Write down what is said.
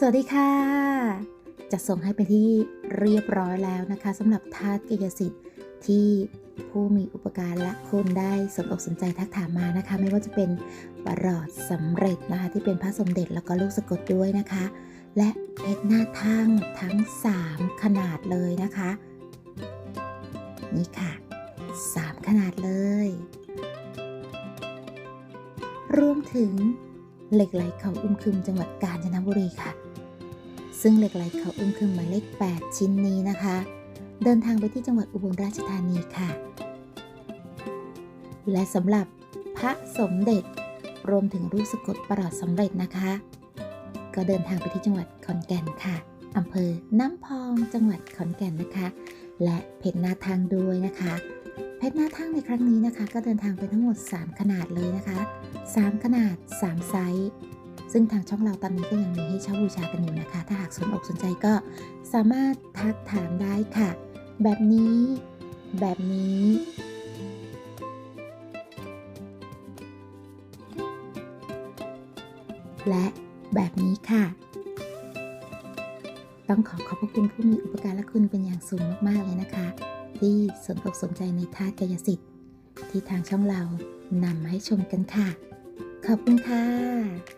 สวัสดีค่ะ จะส่งให้ไปที่เรียบร้อยแล้วนะคะสำหรับทาสกายสิทธิ์ที่ผู้มีอุปการและคุณได้สนอกสนใจทักถามมานะคะ ไม่ว่าจะเป็นประหลอดสำเร็จนะคะ ที่เป็นพระสมเด็จแล้วก็ลูกสะกดด้วยนะคะ และเพชรหน้าทั่งทั้ง 3 ขนาดเลยนะคะ นี่ค่ะ 3 ขนาดเลย รวมถึง เหล็กไหลเขาอุ้มคึมจังหวัดกาญจนบุรีค่ะ ซึ่งเหล็กไหลเขาอุ้มคึมหมายเลข 8 ชิ้นนี้นะคะ เดินทางไปที่จังหวัดอุบลราชธานีค่ะ และสำหรับพระสมเด็จรวมถึงรูปสะกดประหลอดสำเร็จนะคะ ก็เดินทางไปที่จังหวัดขอนแก่นค่ะอำเภอน้ำพองจังหวัดขอนแก่นนะคะ และเพชรนาทางด้วยนะคะ เพชรหน้าทั้งในครั้งนี้นะคะ ก็เดินทางไปทั้งหมด 3 ขนาดเลยนะคะ 3 ขนาด 3 ไซส์ซึ่งทางช่องเราตอนนี้ก็ยังมีให้เช่าบูชากันอยู่นะคะ ถ้าหากสนอกสนใจก็สามารถทักถามได้ค่ะ แบบนี้ แบบนี้ และแบบนี้ค่ะ ต้องขอขอบพระคุณผู้มีอุปการะคุณเป็นอย่างสูงมาก ๆ เลยนะคะ ที่สนอกสนใจในธาตุกายสิทธิ์ ที่ทางช่องเรานำมาให้ชมกันค่ะ ขอบคุณค่ะ